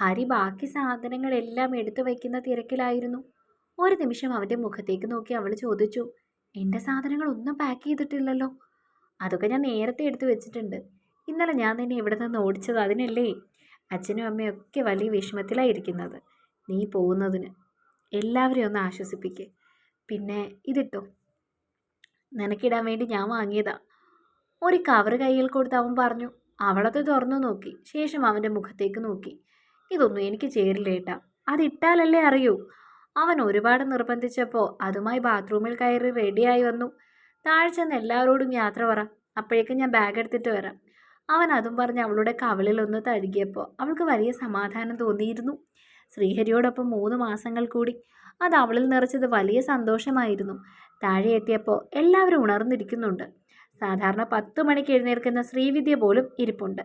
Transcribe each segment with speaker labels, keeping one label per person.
Speaker 1: ഹരി ബാക്കി സാധനങ്ങളെല്ലാം എടുത്തു വയ്ക്കുന്ന തിരക്കിലായിരുന്നു. ഒരു നിമിഷം അവന്റെ മുഖത്തേക്ക് നോക്കി അവൾ ചോദിച്ചു എന്റെ സാധനങ്ങളൊന്നും പാക്ക് ചെയ്തിട്ടില്ലല്ലോ? അതൊക്കെ ഞാൻ നേരത്തെ എടുത്തു വെച്ചിട്ടുണ്ട്. ഇന്നലെ ഞാൻ നിന്നെ ഇവിടെ നിന്ന് ഓടിച്ചത് അതിനല്ലേ? അച്ഛനും അമ്മയും ഒക്കെ വലിയ വിഷമത്തിലായിരിക്കുന്നത്. നീ പോകുന്നതിന് എല്ലാവരെയും ഒന്ന് ആശ്വസിപ്പിക്ക്. പിന്നെ ഇതിട്ടോ? നിനക്കിടാൻ വേണ്ടി ഞാൻ വാങ്ങിയതാ. ഒരു കവർ കയ്യിൽ കൊടുത്ത് അവൻ പറഞ്ഞു. അവളത് തുറന്നു നോക്കി. ശേഷം അവന്റെ മുഖത്തേക്ക് നോക്കി. ഇതൊന്നും എനിക്ക് ചേരില്ല ഏട്ടാ. അതിട്ടാലല്ലേ അറിയൂ. അവൻ ഒരുപാട് നിർബന്ധിച്ചപ്പോൾ അതുമായി ബാത്റൂമിൽ കയറി റെഡിയായി വന്നു. താഴെ ചെന്ന് എല്ലാവരോടും യാത്ര പറ. അപ്പോഴേക്കും ഞാൻ ബാഗ് എടുത്തിട്ട് വരാം. അവൻ അതും പറഞ്ഞ് അവളുടെ കവളിൽ ഒന്ന് തഴുകിയപ്പോൾ അവൾക്ക് വലിയ സമാധാനം തോന്നിയിരുന്നു. ശ്രീഹരിയോടൊപ്പം മൂന്ന് മാസങ്ങൾ കൂടി. അത് അവളിൽ നിറച്ചത് വലിയ സന്തോഷമായിരുന്നു. താഴെ എത്തിയപ്പോൾ എല്ലാവരും ഉണർന്നിരിക്കുന്നുണ്ട്. സാധാരണ പത്ത് മണിക്ക് എഴുന്നേൽക്കുന്ന ശ്രീവിദ്യ പോലും ഇരിപ്പുണ്ട്.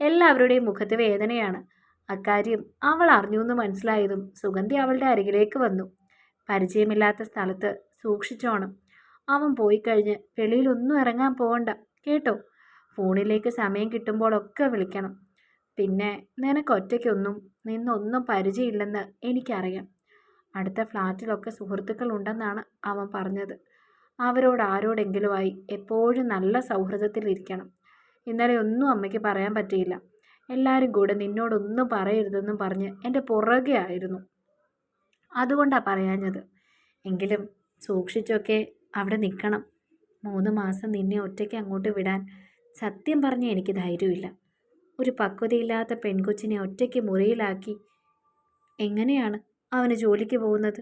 Speaker 1: എല്ലാവരുടെയും മുഖത്ത് വേദനയാണ്. അക്കാര്യം അവൾ അറിഞ്ഞു എന്ന് മനസ്സിലായതും സുഗന്ധി അവളുടെ അരികിലേക്ക് വന്നു. പരിചയമില്ലാത്ത സ്ഥലത്ത് സൂക്ഷിച്ചോണം. അവൻ പോയി കഴിഞ്ഞ് വെളിയിലൊന്നും ഇറങ്ങാൻ പോകണ്ട കേട്ടോ? ഫോണിലേക്ക് സമയം കിട്ടുമ്പോഴൊക്കെ വിളിക്കണം. പിന്നെ നിനക്ക് ഒറ്റയ്ക്കൊന്നും നിന്നൊന്നും പരിചയമില്ലെന്ന് എനിക്കറിയാം. അടുത്ത ഫ്ലാറ്റിലൊക്കെ സുഹൃത്തുക്കൾ ഉണ്ടെന്നാണ് അവൻ പറഞ്ഞത്. അവരോട് ആരോടെങ്കിലുമായി എപ്പോഴും നല്ല സൗഹൃദത്തിലിരിക്കണം. ഇന്നലെ ഒന്നും അമ്മയ്ക്ക് പറയാൻ പറ്റിയില്ല. എല്ലാവരും കൂടെ നിന്നോടൊന്നും പറയരുതെന്നും പറഞ്ഞ് എന്റെ പുറകെ ആയിരുന്നു. അതുകൊണ്ടാണ് പറയാഞ്ഞത്. എങ്കിലും സൂക്ഷിച്ചൊക്കെ അവിടെ നിൽക്കണം. മൂന്ന് മാസം നിന്നെ ഒറ്റയ്ക്ക് അങ്ങോട്ട് വിടാൻ സത്യം പറഞ്ഞ എനിക്ക് ധൈര്യമില്ല. ഒരു പക്വതയില്ലാത്ത പെൺകൊച്ചിനെ ഒറ്റയ്ക്ക് മുറിയിലാക്കി എങ്ങനെയാണ് അവന് ജോലിക്ക് പോകുന്നത്?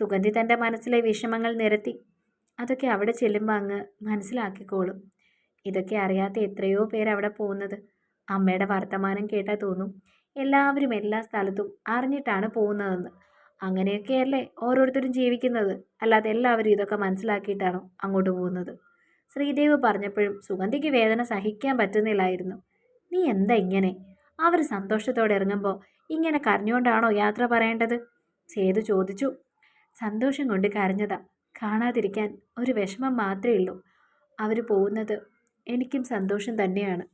Speaker 1: സുഗന്ധി തന്റെ മനസ്സിലെ വിഷമങ്ങൾ നിരത്തി. അതൊക്കെ അവിടെ ചെല്ലുമ്പോൾ അങ്ങ് മനസ്സിലാക്കിക്കോളും. ഇതൊക്കെ അറിയാത്ത എത്രയോ പേര് അവിടെ പോകുന്നത്. അമ്മയുടെ വർത്തമാനം കേട്ടാൽ തോന്നും. എല്ലാവരും എല്ലാ സ്ഥലത്തും അറിഞ്ഞിട്ടാണ് പോകുന്നതെന്ന്. അങ്ങനെയൊക്കെയല്ലേ ഓരോരുത്തരും ജീവിക്കുന്നത്. അല്ലാതെ എല്ലാവരും ഇതൊക്കെ മനസ്സിലാക്കിയിട്ടാണോ അങ്ങോട്ട് പോകുന്നത്? ശ്രീദേവ് പറഞ്ഞപ്പോഴും സുഗന്ധിക്ക് വേദന സഹിക്കാൻ പറ്റുന്നില്ലായിരുന്നു. നീ എന്താ ഇങ്ങനെ? അവർ സന്തോഷത്തോടെ ഇറങ്ങുമ്പോൾ ഇങ്ങനെ കരഞ്ഞുകൊണ്ടാണോ യാത്ര പറയേണ്ടത്? സേതു ചോദിച്ചു. സന്തോഷം കൊണ്ട് കരഞ്ഞതാ. കാണാതിരിക്കാൻ ഒരു വിഷമം മാത്രമേ ഉള്ളൂ. അവർ പോകുന്നത് എനിക്കും സന്തോഷം തന്നെയാണ്.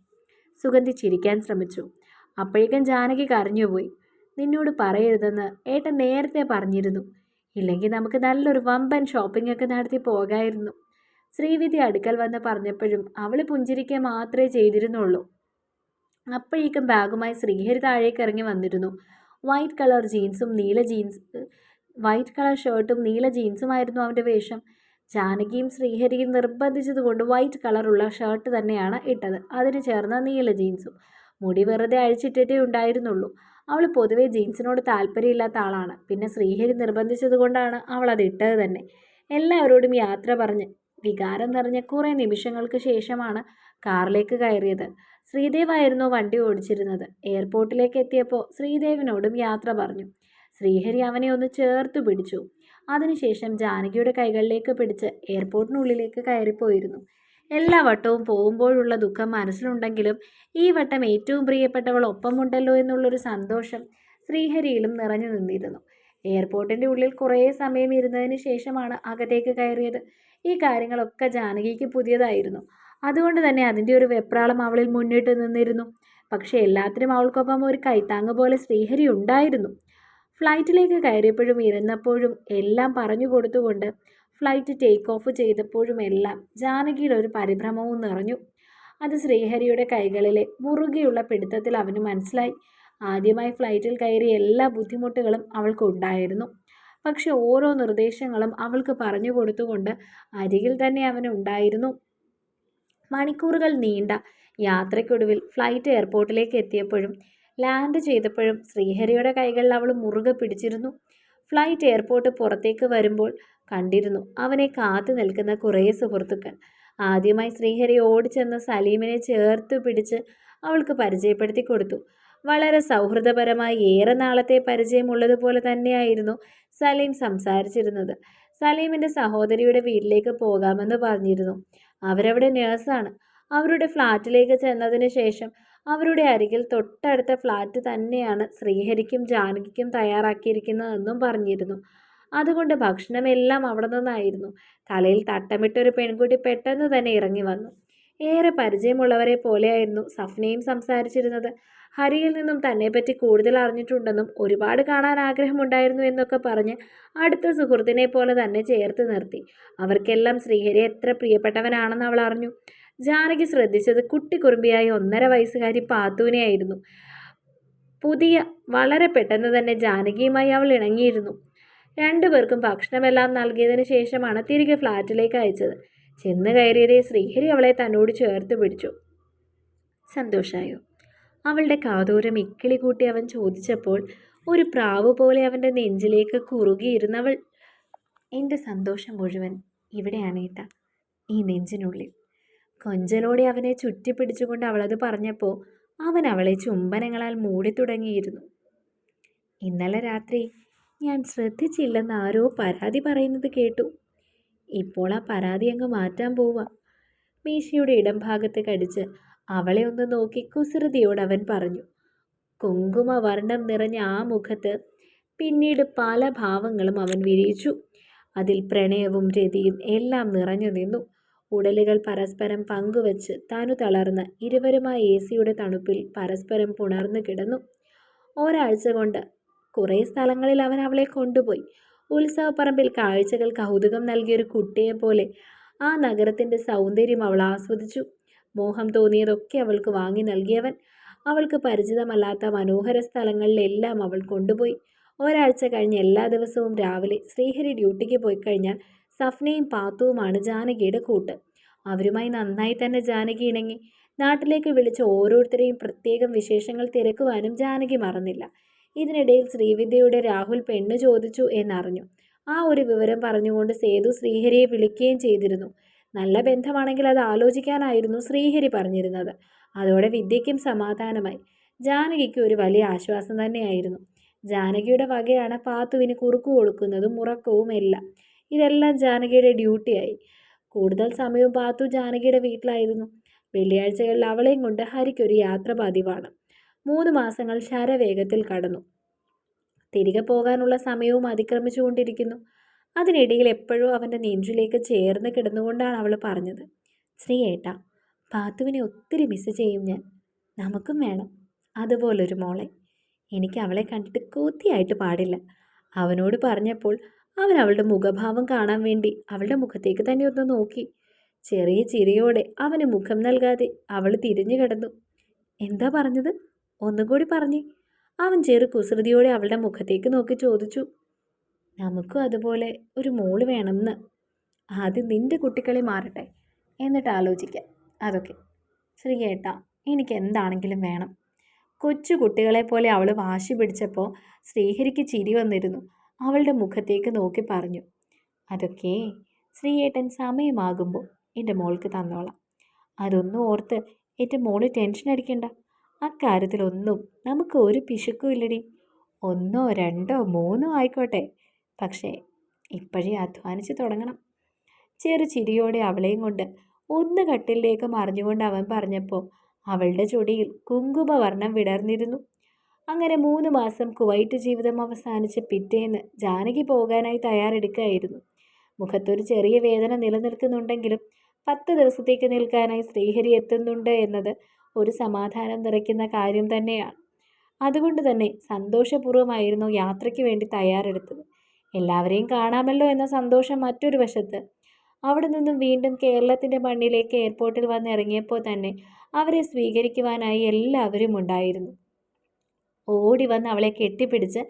Speaker 1: സുഗന്ധി ചിരിക്കാൻ ശ്രമിച്ചു. അപ്പോഴേക്കും ജാനകി കരഞ്ഞുപോയി. നിന്നോട് പറയരുതെന്ന് ഏട്ടൻ നേരത്തെ പറഞ്ഞിരുന്നു. ഇല്ലെങ്കിൽ നമുക്ക് നല്ലൊരു വമ്പൻ ഷോപ്പിംഗ് ഒക്കെ നടത്തി പോകായിരുന്നു. ശ്രീവിധി അടുക്കൽ വന്ന് പറഞ്ഞപ്പോഴും അവൾ പുഞ്ചിരിക്കുക മാത്രമേ ചെയ്തിരുന്നുള്ളൂ. അപ്പോഴേക്കും ബാഗുമായി ശ്രീഹരി താഴേക്ക് ഇറങ്ങി വന്നിരുന്നു. വൈറ്റ് കളർ ജീൻസും നീല ജീൻസ് വൈറ്റ് കളർ ഷർട്ടും നീല ജീൻസുമായിരുന്നു അവന്റെ വേഷം. ജാനകിയും ശ്രീഹരിയും നിർബന്ധിച്ചതുകൊണ്ട് വൈറ്റ് കളറുള്ള ഷർട്ട് തന്നെയാണ് ഇട്ടത്. അതിന് ചേർന്ന നീല ജീൻസും മുടി വെറുതെ അഴിച്ചിട്ടിട്ടേ ഉണ്ടായിരുന്നുള്ളൂ. അവൾ പൊതുവേ ജീൻസിനോട് താല്പര്യമില്ലാത്ത ആളാണ്. പിന്നെ ശ്രീഹരി നിർബന്ധിച്ചതുകൊണ്ടാണ് അവൾ അത് ഇട്ടത് തന്നെ. എല്ലാവരോടും യാത്ര പറഞ്ഞ് വികാരം നിറഞ്ഞ കുറേ നിമിഷങ്ങൾക്ക് ശേഷമാണ് കാറിലേക്ക് കയറിയത്. ശ്രീദേവായിരുന്നു വണ്ടി ഓടിച്ചിരുന്നത്. എയർപോർട്ടിലേക്ക് എത്തിയപ്പോൾ ശ്രീദേവിനോടും യാത്ര പറഞ്ഞു. ശ്രീഹരി അവനെ ഒന്ന് ചേർത്ത് പിടിച്ചു. അതിനുശേഷം ജാനകിയുടെ കൈകളിലേക്ക് പിടിച്ച് എയർപോർട്ടിനുള്ളിലേക്ക് കയറിപ്പോയിരുന്നു. എല്ലാ വട്ടവും പോകുമ്പോഴുള്ള ദുഃഖം മനസ്സിലുണ്ടെങ്കിലും ഈ വട്ടം ഏറ്റവും പ്രിയപ്പെട്ടവൾ ഒപ്പമുണ്ടല്ലോ എന്നുള്ളൊരു സന്തോഷം ശ്രീഹരിയിലും നിറഞ്ഞു നിന്നിരുന്നു. എയർപോർട്ടിന്റെ ഉള്ളിൽ കുറേ സമയം ഇരുന്നതിന് ശേഷമാണ് അകത്തേക്ക് കയറിയത്. ഈ കാര്യങ്ങളൊക്കെ ജാനകിക്ക് പുതിയതായിരുന്നു. അതുകൊണ്ട് തന്നെ അതിന്റെ ഒരു വെപ്രാളം അവളിൽ മുന്നിട്ട് നിന്നിരുന്നു. പക്ഷേ എല്ലാത്തിനും അവൾക്കൊപ്പം ഒരു കൈത്താങ്ങ് പോലെ ശ്രീഹരി ഉണ്ടായിരുന്നു. ഫ്ലൈറ്റിലേക്ക് കയറിയപ്പോഴും ഇരുന്നപ്പോഴും എല്ലാം പറഞ്ഞു കൊടുത്തുകൊണ്ട് ഫ്ലൈറ്റ് ടേക്ക് ഓഫ് ചെയ്തപ്പോഴും എല്ലാം ജാനകിയുടെ ഒരു പരിഭ്രമവും നിറഞ്ഞു. അത് ശ്രീഹരിയുടെ കൈകളിലെ മുറുകെയുള്ള പിടുത്തത്തിൽ അവന് മനസ്സിലായി. ആദ്യമായി ഫ്ലൈറ്റിൽ കയറിയ എല്ലാ ബുദ്ധിമുട്ടുകളും അവൾക്കുണ്ടായിരുന്നു പക്ഷെ ഓരോ നിർദ്ദേശങ്ങളും അവൾക്ക് പറഞ്ഞു കൊടുത്തുകൊണ്ട് അരികിൽ തന്നെ അവനുണ്ടായിരുന്നു മണിക്കൂറുകൾ നീണ്ട യാത്രയ്ക്കൊടുവിൽ ഫ്ലൈറ്റ് എയർപോർട്ടിലേക്ക് എത്തിയപ്പോഴും ലാൻഡ് ചെയ്തപ്പോഴും ശ്രീഹരിയുടെ കൈകളിൽ അവൾ മുറുകെ പിടിച്ചിരുന്നു. ഫ്ലൈറ്റ് എയർപോർട്ട് പുറത്തേക്ക് വരുമ്പോൾ കണ്ടിരുന്നു അവനെ കാത്തു നിൽക്കുന്ന കുറേ സുഹൃത്തുക്കൾ. ആദ്യമായി ശ്രീഹരി ഓടിച്ചെന്ന് സലീമിനെ ചേർത്ത് പിടിച്ച് അവൾക്ക് പരിചയപ്പെടുത്തി കൊടുത്തു. വളരെ സൗഹൃദപരമായി ഏറെ നാളത്തെ പരിചയമുള്ളതുപോലെ തന്നെയായിരുന്നു സലീം സംസാരിച്ചിരുന്നത്. സലീമിന്റെ സഹോദരിയുടെ വീട്ടിലേക്ക് പോകാമെന്ന് പറഞ്ഞിരുന്നു. അവരവിടെ നേഴ്സാണ് അവരുടെ ഫ്ലാറ്റിലേക്ക് ചെന്നതിന് ശേഷം അവരുടെ അരികിൽ തൊട്ടടുത്ത ഫ്ലാറ്റ് തന്നെയാണ് ശ്രീഹരിക്കും ജാനകിക്കും തയ്യാറാക്കിയിരിക്കുന്നതെന്നും പറഞ്ഞിരുന്നു. അതുകൊണ്ട് ഭക്ഷണമെല്ലാം അവിടെ നിന്നായിരുന്നു. തലയിൽ തട്ടമിട്ടൊരു പെൺകുട്ടി പെട്ടെന്ന് തന്നെ ഇറങ്ങി വന്നു. ഏറെ പരിചയമുള്ളവരെ പോലെയായിരുന്നു സഫ്നയും സംസാരിച്ചിരുന്നത്. ഹരിയിൽ നിന്നും തന്നെപ്പറ്റി കൂടുതൽ അറിഞ്ഞിട്ടുണ്ടെന്നും ഒരുപാട് കാണാൻ ആഗ്രഹമുണ്ടായിരുന്നു എന്നൊക്കെ പറഞ്ഞ് അടുത്ത സുഹൃത്തിനെ പോലെ തന്നെ ചേർത്ത് നിർത്തി. അവർക്കെല്ലാം ശ്രീഹരി എത്ര പ്രിയപ്പെട്ടവനാണെന്ന് അവൾ അറിഞ്ഞു. ജാനകി ശ്രദ്ധിച്ചത് കുട്ടിക്കുറുമ്പിയായ ഒന്നര വയസ്സുകാരി പാത്തുവിനെയായിരുന്നു. പുതിയ വളരെ പെട്ടെന്ന് തന്നെ ജാനകിയുമായി അവൾ ഇണങ്ങിയിരുന്നു. രണ്ടുപേർക്കും ഭക്ഷണമെല്ലാം നൽകിയതിന് ശേഷമാണ് തിരികെ ഫ്ലാറ്റിലേക്ക് അയച്ചത്. ചെന്ന് കയറിയതേ ശ്രീഹരി അവളെ തന്നോട് ചേർത്ത് പിടിച്ചു. സന്തോഷായോ? അവളുടെ കാതോരം ഇക്കിളി കൂട്ടി അവൻ ചോദിച്ചപ്പോൾ ഒരു പ്രാവ് പോലെ അവന്റെ നെഞ്ചിലേക്ക് കുറുകിയിരുന്നവൾ. എന്റെ സന്തോഷം മുഴുവൻ ഇവിടെയാണ് ഏട്ട. ഈ നെഞ്ചിനുള്ളിൽ കൊഞ്ചലോടെ അവനെ ചുറ്റിപ്പിടിച്ചുകൊണ്ട് അവളത് പറഞ്ഞപ്പോൾ അവൻ അവളെ ചുംബനങ്ങളാൽ മൂടി തുടങ്ങിയിരുന്നു ഇന്നലെ രാത്രി ഞാൻ ശ്രദ്ധിച്ചില്ലെന്ന് ആരോ പരാതി പറയുന്നത് കേട്ടു. ഇപ്പോൾ ആ പരാതി അങ്ങ് മാറ്റാൻ പോവുക മീശയുടെ ഇടം ഭാഗത്ത് കടിച്ച് അവളെ ഒന്ന് നോക്കി കുസൃതിയോട് അവൻ പറഞ്ഞു കുങ്കുമ വർണം നിറഞ്ഞ ആ മുഖത്ത് പിന്നീട് പല ഭാവങ്ങളും അവൻ വിരിയിച്ചു. അതിൽ പ്രണയവും രതിയും എല്ലാം നിറഞ്ഞു നിന്നു. ഉടലുകൾ പരസ്പരം പങ്കുവച്ച് തനു തളർന്ന് ഇരുവരുമായി എ സിയുടെ തണുപ്പിൽ പരസ്പരം പുണർന്നു കിടന്നു. ഒരാഴ്ച കൊണ്ട് കുറേ സ്ഥലങ്ങളിൽ അവൻ അവളെ കൊണ്ടുപോയി. ഉത്സവപ്പറമ്പിൽ കാഴ്ചകൾ കൗതുകം നൽകിയൊരു കുട്ടിയെ പോലെ ആ നഗരത്തിന്റെ സൗന്ദര്യം അവൾ ആസ്വദിച്ചു. മോഹം തോന്നിയതൊക്കെ അവൾക്ക് വാങ്ങി നൽകിയവൻ. അവൾക്ക് പരിചിതമല്ലാത്ത മനോഹര സ്ഥലങ്ങളിലെല്ലാം അവൾ കൊണ്ടുപോയി. ഒരാഴ്ച കഴിഞ്ഞ് എല്ലാ ദിവസവും രാവിലെ ശ്രീഹരി ഡ്യൂട്ടിക്ക് പോയി കഴിഞ്ഞാൽ സഫ്നയും പാത്തുവുമാണ് ജാനകിയുടെ കൂട്ട്. അവരുമായി നന്നായി തന്നെ ജാനകി ഇണങ്ങി. നാട്ടിലേക്ക് വിളിച്ച ഓരോരുത്തരെയും പ്രത്യേകം വിശേഷങ്ങൾ തിരക്കുവാനും ജാനകി മറന്നില്ല. ഇതിനിടയിൽ ശ്രീവിദ്യയുടെ രാഹുൽ പെണ്ണ് ചോദിച്ചു എന്നറിഞ്ഞു. ആ ഒരു വിവരം പറഞ്ഞുകൊണ്ട് സേതു ശ്രീഹരിയെ വിളിക്കുകയും ചെയ്തിരുന്നു. നല്ല ബന്ധമാണെങ്കിൽ അത് ആലോചിക്കാനായിരുന്നു ശ്രീഹരി പറഞ്ഞിരുന്നത്. അതോടെ വിദ്യയ്ക്കും സമാധാനമായി. ജാനകിക്ക് ഒരു വലിയ ആശ്വാസം തന്നെയായിരുന്നു. ജാനകിയുടെ വകയാണ് പാത്തുവിന് കുറുക്കു കൊടുക്കുന്നതും ഉറക്കവും എല്ലാം ഇതെല്ലാം ജാനകിയുടെ ഡ്യൂട്ടിയായി കൂടുതൽ സമയവും പാത്തു ജാനകിയുടെ വീട്ടിലായിരുന്നു. വെള്ളിയാഴ്ചകളിൽ അവളെയും കൊണ്ട് ഹരിക്കൊരു യാത്ര പതിവാണ്. മൂന്ന് മാസങ്ങൾ ശരവേഗത്തിൽ കടന്നു. തിരികെ പോകാനുള്ള സമയവും അതിക്രമിച്ചുകൊണ്ടിരിക്കുന്നു അതിനിടയിൽ എപ്പോഴും അവന്റെ നെഞ്ചിലേക്ക് ചേർന്ന് കിടന്നുകൊണ്ടാണ് അവൾ പറഞ്ഞത്. ശ്രീ ഏട്ടാ പാത്തുവിനെ ഒത്തിരി മിസ് ചെയ്യും ഞാൻ. നമുക്കും വേണം. അതുപോലൊരു മോളെ. എനിക്ക് അവളെ കണ്ടിട്ട് കൂത്തിയായിട്ട് പാടില്ല. അവനോട് പറഞ്ഞപ്പോൾ അവൻ അവളുടെ മുഖഭാവം കാണാൻ വേണ്ടി അവളുടെ മുഖത്തേക്ക് തന്നെ ഒന്ന് നോക്കി. ചെറിയ ചിരിയോടെ അവന് മുഖം നൽകാതെ അവൾ തിരിഞ്ഞു കിടന്നു. എന്താ പറഞ്ഞത്? ഒന്നും കൂടി പറഞ്ഞേ. അവൻ ചെറു കുസൃതിയോടെ അവളുടെ മുഖത്തേക്ക് നോക്കി ചോദിച്ചു. നമുക്കും അതുപോലെ ഒരു മോൾ വേണമെന്ന്. ആദ്യം നിന്റെ കുട്ടികളെ മാറട്ടെ. എന്നിട്ട് ആലോചിക്കാം. അതൊക്കെ. ശ്രീകേട്ട എനിക്ക് എന്താണെങ്കിലും വേണം. കൊച്ചു കുട്ടികളെ പോലെ അവൾ വാശി പിടിച്ചപ്പോൾ ശ്രീഹരിക്ക് ചിരി വന്നിരുന്നു. അവളുടെ മുഖത്തേക്ക് നോക്കി പറഞ്ഞു അതൊക്കെ ശ്രീയേട്ടൻ സമയമാകുമ്പോൾ എന്റെ മോൾക്ക് തന്നോളാം. അതൊന്നും ഓർത്ത് എന്റെ മോൾ ടെൻഷൻ അടിക്കണ്ട. അക്കാര്യത്തിലൊന്നും നമുക്ക് ഒരു പിശുക്കും ഇല്ലടി. ഒന്നോ രണ്ടോ മൂന്നോ ആയിക്കോട്ടെ. പക്ഷേ ഇപ്പോഴേ അധ്വാനിച്ച് തുടങ്ങണം. ചെറു ചിരിയോടെ അവളെയും കൊണ്ട് ഒന്ന് കട്ടിലേക്ക് മറിഞ്ഞുകൊണ്ട് അവൻ പറഞ്ഞപ്പോൾ അവളുടെ ചൊടിയിൽ കുങ്കുമവർണം വിടർന്നിരുന്നു. അങ്ങനെ മൂന്ന് മാസം കുവൈറ്റ് ജീവിതം അവസാനിച്ച പിറ്റേന്ന് ജാനകി പോകാനായി തയ്യാറെടുക്കുകയായിരുന്നു. മുഖത്തൊരു ചെറിയ വേദന നിലനിൽക്കുന്നുണ്ടെങ്കിലും പത്ത് ദിവസത്തേക്ക് നിൽക്കാനായി ശ്രീഹരി എത്തുന്നുണ്ട് എന്നത് ഒരു സമാധാനം നിറയ്ക്കുന്ന കാര്യം തന്നെയാണ്. അതുകൊണ്ട് തന്നെ സന്തോഷപൂർവമായിരുന്നു യാത്രയ്ക്ക് വേണ്ടി തയ്യാറെടുത്തത്. എല്ലാവരെയും കാണാമല്ലോ എന്ന സന്തോഷം മറ്റൊരു വശത്ത്. അവിടെ നിന്നും വീണ്ടും കേരളത്തിന്റെ മണ്ണിലേക്ക് എയർപോർട്ടിൽ വന്നിറങ്ങിയപ്പോൾ തന്നെ അവരെ സ്വീകരിക്കുവാനായി എല്ലാവരും ഉണ്ടായിരുന്നു. ഓടി വന്ന് അവളെ കെട്ടിപ്പിടിച്ച്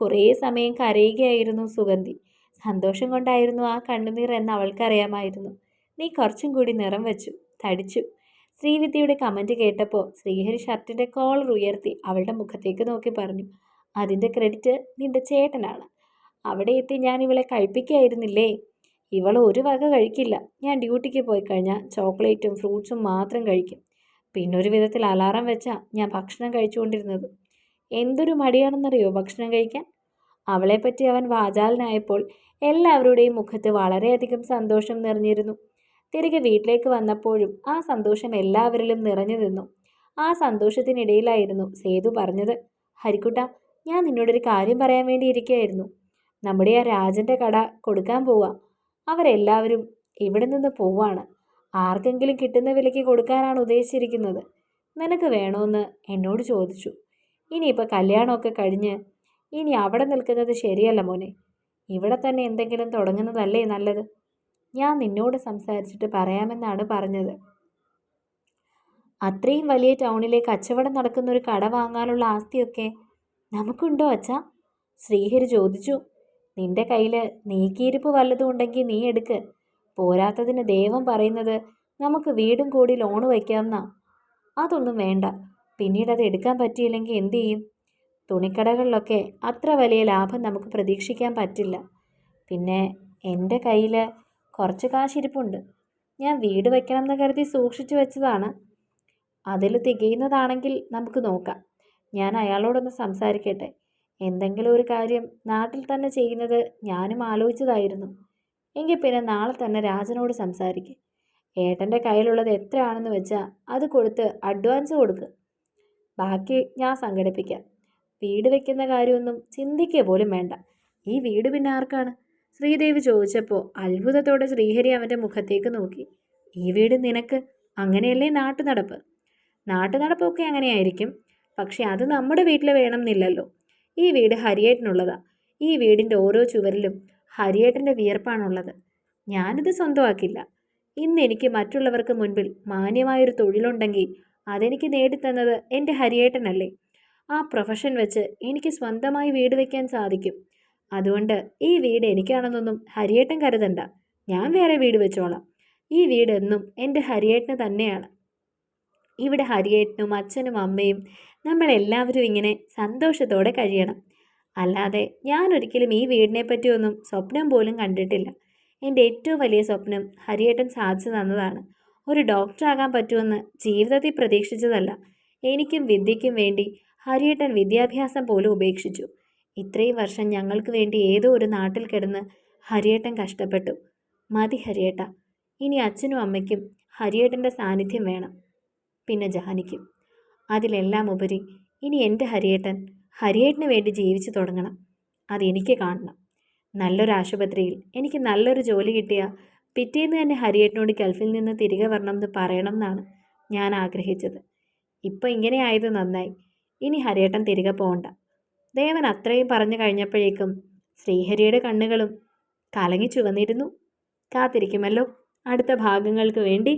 Speaker 1: കുറേ സമയം കരയുകയായിരുന്നു സുഗന്ധി. സന്തോഷം കൊണ്ടായിരുന്നു ആ കണ്ണുനീർ എന്ന് അവൾക്കറിയാമായിരുന്നു. നീ കുറച്ചും കൂടി നിറം വെച്ചു തടിച്ചു ശ്രീവിദ്യയുടെ കമന്റ് കേട്ടപ്പോൾ ശ്രീഹരി ഷർട്ടിന്റെ കോളർ ഉയർത്തി അവളുടെ മുഖത്തേക്ക് നോക്കി പറഞ്ഞു. അതിന്റെ ക്രെഡിറ്റ് നിന്റെ ചേട്ടനാണ്. അവിടെ എത്തി ഞാൻ ഇവളെ കഴിപ്പിക്കായിരുന്നില്ലേ? ഇവൾ ഒരു വക കഴിക്കില്ല. ഞാൻ ഡ്യൂട്ടിക്ക് പോയി കഴിഞ്ഞാൽ ചോക്ലേറ്റും ഫ്രൂട്ട്സും മാത്രം കഴിക്കും. പിന്നൊരു വിധത്തിൽ അലാറം വെച്ചാൽ ഞാൻ ഭക്ഷണം കഴിച്ചുകൊണ്ടിരുന്നത്. എന്തൊരു മടിയാണെന്നറിയോ ഭക്ഷണം കഴിക്കാൻ? അവളെപ്പറ്റി അവൻ വാചാലനായപ്പോൾ എല്ലാവരുടെയും മുഖത്ത് വളരെയധികം സന്തോഷം നിറഞ്ഞിരുന്നു. തിരികെ വീട്ടിലേക്ക് വന്നപ്പോഴും ആ സന്തോഷം എല്ലാവരിലും നിറഞ്ഞു നിന്നു. ആ സന്തോഷത്തിനിടയിലായിരുന്നു സേതു പറഞ്ഞത് ഹരിക്കുട്ട ഞാൻ നിന്നോടൊരു കാര്യം പറയാൻ വേണ്ടി ഇരിക്കുകയായിരുന്നു നമ്മുടെ ആ രാജന്റെ കട കൊടുക്കാൻ പോവാ. അവരെല്ലാവരും ഇവിടെ നിന്ന് പോവാണ്. ആർക്കെങ്കിലും കിട്ടുന്ന വിലയ്ക്ക് കൊടുക്കാനാണ് ഉദ്ദേശിച്ചിരിക്കുന്നത്. നിനക്ക് വേണമെന്ന് എന്നോട് ചോദിച്ചു. ഇനിയിപ്പോൾ കല്യാണമൊക്കെ കഴിഞ്ഞ് ഇനി അവിടെ നിൽക്കുന്നത് ശരിയല്ല മോനെ. ഇവിടെ തന്നെ എന്തെങ്കിലും തുടങ്ങുന്നതല്ലേ നല്ലത്. ഞാൻ നിന്നോട് സംസാരിച്ചിട്ട് പറയാമെന്നാണ് പറഞ്ഞത്. അത്രയും വലിയ ടൗണിലെ കച്ചവടം നടക്കുന്ന ഒരു കട വാങ്ങാനുള്ള ആസ്തിയൊക്കെ നമുക്കുണ്ടോ അച്ഛ? ശ്രീഹരി ചോദിച്ചു. നിന്റെ കയ്യിൽ നീക്കിയിരിപ്പ് വല്ലതും ഉണ്ടെങ്കിൽ നീ എടുക്ക്. പോരാത്തതിന് ദൈവം പറയുന്നത് നമുക്ക് വീടും കൂടി ലോണ് വയ്ക്കാമെന്നാ. അതൊന്നും വേണ്ട. പിന്നീട് അത് എടുക്കാൻ പറ്റിയില്ലെങ്കിൽ എന്തു ചെയ്യും? തുണിക്കടകളിലൊക്കെ അത്ര വലിയ ലാഭം നമുക്ക് പ്രതീക്ഷിക്കാൻ പറ്റില്ല. പിന്നെ എന്റെ കയ്യിൽ കുറച്ച് കാശിരിപ്പുണ്ട്. ഞാൻ വീട് വയ്ക്കണം എന്ന് കരുതി സൂക്ഷിച്ചു വെച്ചതാണ്. അതിൽ തികയുന്നതാണെങ്കിൽ നമുക്ക് നോക്കാം. ഞാൻ അയാളോടൊന്ന് സംസാരിക്കട്ടെ. എന്തെങ്കിലും ഒരു കാര്യം നാട്ടിൽ തന്നെ ചെയ്യുന്നത് ഞാനും ആലോചിച്ചതായിരുന്നു. എങ്കിൽ പിന്നെ നാളെ തന്നെ രാജനോട് സംസാരിക്കും. ഏട്ടന്റെ കയ്യിലുള്ളത് എത്രയാണെന്ന് വെച്ചാൽ അത് കൊടുത്ത് അഡ്വാൻസ് കൊടുക്ക്. ബാക്കി ഞാൻ സംഘടിപ്പിക്കാം. വീട് വെക്കുന്ന കാര്യമൊന്നും ചിന്തിക്കുക പോലും വേണ്ട. ഈ വീട് പിന്നെ ആർക്കാണ്? ശ്രീദേവി ചോദിച്ചപ്പോൾ അത്ഭുതത്തോടെ ശ്രീഹരി അവന്റെ മുഖത്തേക്ക് നോക്കി. ഈ വീട് നിനക്ക് അങ്ങനെയല്ലേ നാട്ടു നടപ്പ് നാട്ടു നടപ്പൊക്കെ അങ്ങനെയായിരിക്കും. പക്ഷെ അത് നമ്മുടെ വീട്ടിൽ വേണമെന്നില്ലല്ലോ. ഈ വീട് ഹരിയേട്ടനുള്ളതാ. ഈ വീടിന്റെ ഓരോ ചുവരിലും ഹരിയേട്ടന്റെ വിയർപ്പാണുള്ളത്. ഞാനിത് സ്വന്തമാക്കില്ല. ഇന്ന് എനിക്ക് മറ്റുള്ളവർക്ക് മുൻപിൽ മാന്യമായൊരു തൊഴിലുണ്ടെങ്കിൽ അതെനിക്ക് നേടിത്തന്നത് എന്റെ ഹരിയേട്ടനല്ലേ. ആ പ്രൊഫഷൻ വെച്ച് എനിക്ക് സ്വന്തമായി വീട് വയ്ക്കാൻ സാധിക്കും. അതുകൊണ്ട് ഈ വീട് എനിക്കാണെന്നൊന്നും ഹരിയേട്ടൻ കരുതണ്ട. ഞാൻ വേറെ വീട് വെച്ചോളാം. ഈ വീട് എന്നും എന്റെ ഹരിയേട്ടന് തന്നെയാണ്. ഇവിടെ ഹരിയേട്ടനും അച്ഛനും അമ്മയും നമ്മളെല്ലാവരും ഇങ്ങനെ സന്തോഷത്തോടെ കഴിയണം. അല്ലാതെ ഞാൻ ഒരിക്കലും ഈ വീടിനെ പറ്റിയൊന്നും സ്വപ്നം പോലും കണ്ടിട്ടില്ല. എന്റെ ഏറ്റവും വലിയ സ്വപ്നം ഹരിയേട്ടൻ സാധിച്ചു തന്നതാണ്. ഒരു ഡോക്ടറാകാൻ പറ്റുമെന്ന് ജീവിതത്തിൽ പ്രതീക്ഷിച്ചതല്ല. എനിക്കും വിദ്യയ്ക്കും വേണ്ടി ഹരിയേട്ടൻ വിദ്യാഭ്യാസം പോലും ഉപേക്ഷിച്ചു. ഇത്രയും വർഷം ഞങ്ങൾക്ക് വേണ്ടി ഏതോ ഒരു നാട്ടിൽ കിടന്ന് ഹരിയേട്ടൻ കഷ്ടപ്പെട്ടു. മതി ഹരിയേട്ട ഇനി അച്ഛനും അമ്മയ്ക്കും ഹരിയേട്ടന്റെ സാന്നിധ്യം വേണം. പിന്നെ ജാനിക്കും അതിലെല്ലാം ഉപരി ഇനി എന്റെ ഹരിയേട്ടൻ ഹരിയേട്ടന് വേണ്ടി ജീവിച്ചു തുടങ്ങണം. അതെനിക്ക് കാണണം. നല്ലൊരു ആശുപത്രിയിൽ എനിക്ക് നല്ലൊരു ജോലി കിട്ടിയ പിറ്റേന്ന് തന്നെ ഹരിയേട്ടനോട് ഗൾഫിൽ നിന്ന് തിരികെ എന്ന് പറയണം എന്നാണ് ഞാൻ ആഗ്രഹിച്ചത്. ഇപ്പോൾ ഇങ്ങനെ ആയത് നന്നായി. ഇനി ഹരിയേട്ടൻ തിരികെ പോകണ്ട ദേവൻ അത്രയും പറഞ്ഞു കഴിഞ്ഞപ്പോഴേക്കും ശ്രീഹരിയുടെ കണ്ണുകളും കലങ്ങി ചുവന്നിരുന്നു. കാത്തിരിക്കുമല്ലോ. അടുത്ത ഭാഗങ്ങൾക്ക് വേണ്ടി